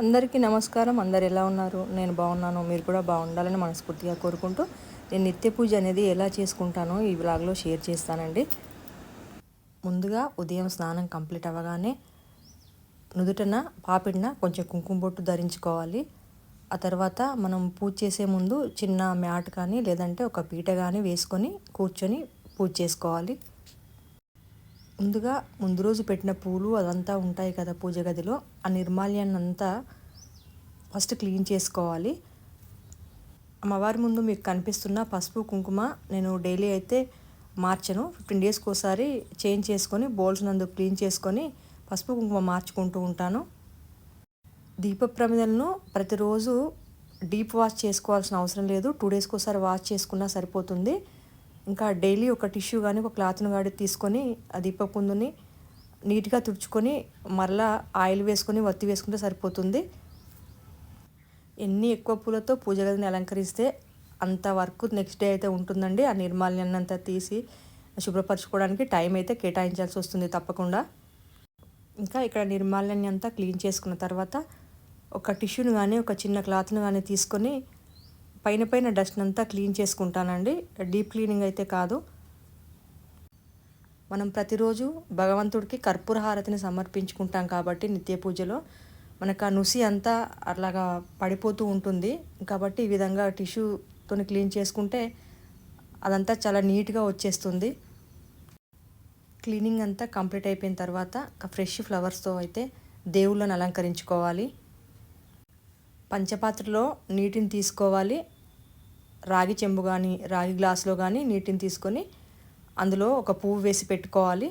అందరికీ నమస్కారం. అందరు ఎలా ఉన్నారు? నేను బాగున్నాను. మీరు కూడా బాగుండాలని మనస్ఫూర్తిగా కోరుకుంటూ నేను నిత్య పూజ అనేది ఎలా చేసుకుంటానో ఈ బ్లాగ్లో షేర్ చేస్తానండి. ముందుగా ఉదయం స్నానం కంప్లీట్ అవ్వగానే నుదుటన పాపిడిన కొంచెం కుంకుమ బొట్టు ధరించుకోవాలి. ఆ తర్వాత మనం పూజ చేసే ముందు చిన్న మ్యాట్ కానీ లేదంటే ఒక పీట కానీ వేసుకొని కూర్చొని పూజ చేసుకోవాలి. ముందుగా ముందు రోజు పెట్టిన పూలు అదంతా ఉంటాయి కదా పూజ గదిలో. ఆ నిర్మాల్యాన్ని అంతా ఫస్ట్ క్లీన్ చేసుకోవాలి. అమ్మవారి ముందు మీకు కనిపిస్తున్న పసుపు కుంకుమ నేను డైలీ అయితే మార్చను. ఫిఫ్టీన్ డేస్కి ఒకసారి చేంజ్ చేసుకొని బౌల్స్ నందు క్లీన్ చేసుకొని పసుపు కుంకుమ మార్చుకుంటూ ఉంటాను. దీప ప్రమిదలను ప్రతిరోజు డీప్ వాష్ చేసుకోవాల్సిన అవసరం లేదు. టూ డేస్కి ఒకసారి వాష్ చేసుకున్నా సరిపోతుంది. ఇంకా డైలీ ఒక టిష్యూ కానీ ఒక క్లాత్ను కానీ తీసుకొని ఆ దీపకుందుని నీట్గా తుడుచుకొని మరలా ఆయిల్ వేసుకొని వత్తి వేసుకుంటే సరిపోతుంది. ఎన్ని ఎక్కువ పూలతో పూజ గదిని అలంకరిస్తే అంత వర్క్ నెక్స్ట్ డే అయితే ఉంటుందండి. ఆ నిర్మాల్యాన్నంతా తీసి శుభ్రపరచుకోవడానికి టైం అయితే కేటాయించాల్సి వస్తుంది తప్పకుండా. ఇంకా ఇక్కడ నిర్మాల్యాన్ని అంతా క్లీన్ చేసుకున్న తర్వాత ఒక టిష్యూని కానీ ఒక చిన్న క్లాత్ను కానీ తీసుకొని పైన పైన డస్ట్ అంతా క్లీన్ చేసుకుంటానండి. డీప్ క్లీనింగ్ అయితే కాదు. మనం ప్రతిరోజు భగవంతుడికి కర్పూర హారతిని సమర్పించుకుంటాం కాబట్టి నిత్య పూజలో. మనకు ఆ నుసి అంతా అలాగా పడిపోతూ ఉంటుంది. కాబట్టి ఈ విధంగా టిష్యూతో క్లీన్ చేసుకుంటే అదంతా చాలా నీట్గా వచ్చేస్తుంది. క్లీనింగ్ అంతా కంప్లీట్ అయిపోయిన తర్వాత ఫ్రెష్ ఫ్లవర్స్తో అయితే దేవుళ్ళని అలంకరించుకోవాలి. పంచపాత్రలో నీటిని తీసుకోవాలి. రాగి చెంబు కానీ రాగి గ్లాసులో కానీ నీటిని తీసుకొని అందులో ఒక పువ్వు వేసి పెట్టుకోవాలి.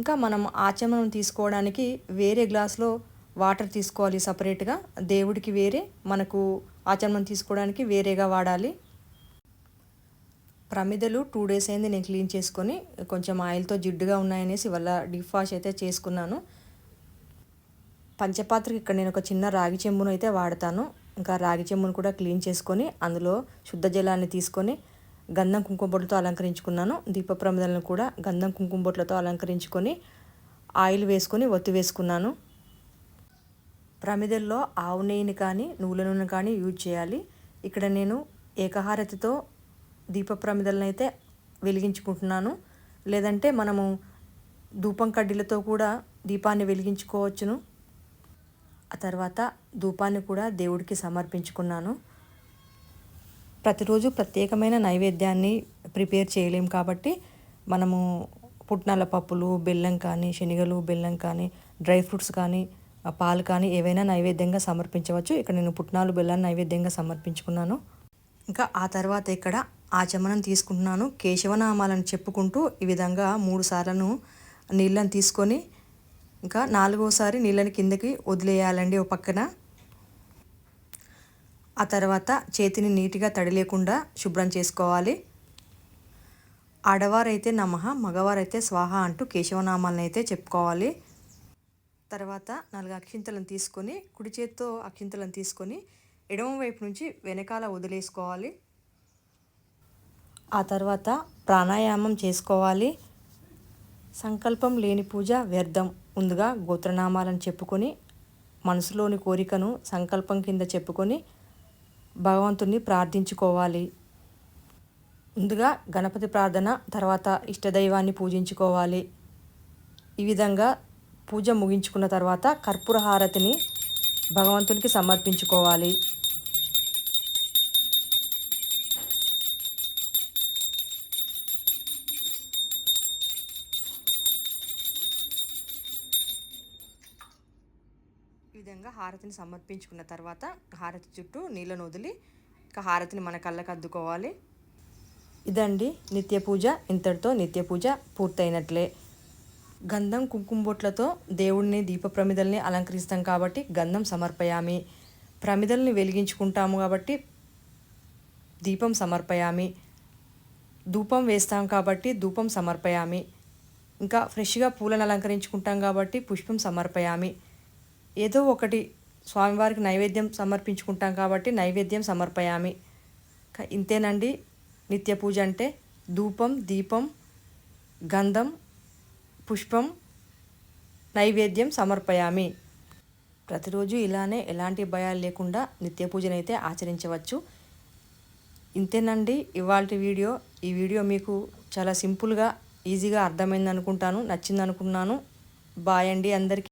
ఇంకా మనం ఆచమనం తీసుకోవడానికి వేరే గ్లాస్లో వాటర్ తీసుకోవాలి సపరేట్గా. దేవుడికి వేరే మనకు ఆచమనం తీసుకోవడానికి వేరేగా వాడాలి. ప్రమిదలు టూ డేస్ అయింది నేను క్లీన్ చేసుకొని కొంచెం ఆయిల్తో జిడ్డుగా ఉన్నాయనేసి వల్ల డీప్ వాష్ అయితే చేసుకున్నాను. పంచపాత్రకి ఇక్కడ నేను ఒక చిన్న రాగి చెంబును అయితే వాడతాను. ఇంకా రాగి చెమ్మును కూడా క్లీన్ చేసుకొని అందులో శుద్ధ జలాన్ని తీసుకొని గంధం కుంకుమ బొట్లతో అలంకరించుకున్నాను. దీప ప్రమిదలను కూడా గంధం కుంకుమ బొట్లతో అలంకరించుకొని ఆయిల్ వేసుకొని ఒత్తి వేసుకున్నాను. ప్రమిదల్లో ఆవు నెయ్యిని కానీ నువ్వుల నూనె కానీ యూజ్ చేయాలి. ఇక్కడ నేను ఏకహారతితో దీప ప్రమిదలను అయితే వెలిగించుకుంటున్నాను. లేదంటే మనము ధూపం కడ్డీలతో కూడా దీపాన్ని వెలిగించుకోవచ్చును. ఆ తర్వాత ధూపాన్ని కూడా దేవుడికి సమర్పించుకున్నాను. ప్రతిరోజు ప్రత్యేకమైన నైవేద్యాన్ని ప్రిపేర్ చేయలేం కాబట్టి మనము పుట్నాల పప్పులు బెల్లం కానీ శనగలు బెల్లం కానీ డ్రై ఫ్రూట్స్ కానీ పాలు కానీ ఏవైనా నైవేద్యంగా సమర్పించవచ్చు. ఇక్కడ నేను పుట్నాలు బెల్లాన్ని నైవేద్యంగా సమర్పించుకున్నాను. ఇంకా ఆ తర్వాత ఇక్కడ ఆచమనం తీసుకుంటున్నాను. కేశవనామాలను చెప్పుకుంటూ ఈ విధంగా మూడు సార్లను నీళ్ళని తీసుకొని ఇంకా నాలుగోసారి నీళ్ళని కిందకి వదిలేయాలండి ఓ పక్కన. ఆ తర్వాత చేతిని నీట్గా తడి లేకుండా శుభ్రం చేసుకోవాలి. ఆడవారైతే నమః మగవారైతే స్వాహ అంటూ కేశవనామాలను అయితే చెప్పుకోవాలి. తర్వాత నాలుగు అక్షింతలను తీసుకొని కుడి చేతితో అక్షింతలను తీసుకొని ఎడమ వైపు నుంచి వెనకాల వదిలేసుకోవాలి. ఆ తర్వాత ప్రాణాయామం చేసుకోవాలి. సంకల్పం లేని పూజ వ్యర్థం. ముందుగా గోత్రనామాలను చెప్పుకొని మనసులోని కోరికను సంకల్పం కింద చెప్పుకొని భగవంతుణ్ణి ప్రార్థించుకోవాలి. ముందుగా గణపతి ప్రార్థన తర్వాత ఇష్టదైవాన్ని పూజించుకోవాలి. ఈ విధంగా పూజ ముగించుకున్న తర్వాత కర్పూర హారతిని భగవంతునికి సమర్పించుకోవాలి. విధంగా హారతిని సమర్పించుకున్న తర్వాత హారతి చుట్టూ నీళ్ళను వదిలి ఇక హారతిని మన కళ్ళకు అద్దుకోవాలి. ఇదండి నిత్య పూజ. ఇంతటితో నిత్య పూజ పూర్తయినట్లే. గంధం కుంకుమ బొట్లతో దేవుడిని దీప ప్రమిదల్ని అలంకరిస్తాం కాబట్టి గంధం సమర్పయామి. ప్రమిదల్ని వెలిగించుకుంటాము కాబట్టి దీపం సమర్పయామి. ధూపం వేస్తాం కాబట్టి ధూపం సమర్పయామి. ఇంకా ఫ్రెష్గా పూలను అలంకరించుకుంటాం కాబట్టి పుష్పం సమర్పయామి. ఏదో ఒకటి స్వామివారికి నైవేద్యం సమర్పించుకుంటాం కాబట్టి నైవేద్యం సమర్పయామి. ఇంతేనండి. నిత్య పూజ అంటే ధూపం దీపం గంధం పుష్పం నైవేద్యం సమర్పయామి. ప్రతిరోజు ఇలానే ఎలాంటి భయాలు లేకుండా నిత్య పూజనైతే ఆచరించవచ్చు. ఇంతేనండి. ఇవాళ వీడియో. ఈ వీడియో మీకు చాలా సింపుల్గా ఈజీగా అర్థమైంది అనుకుంటాను నచ్చింది అనుకున్నాను బాయ్ అండి అందరికీ.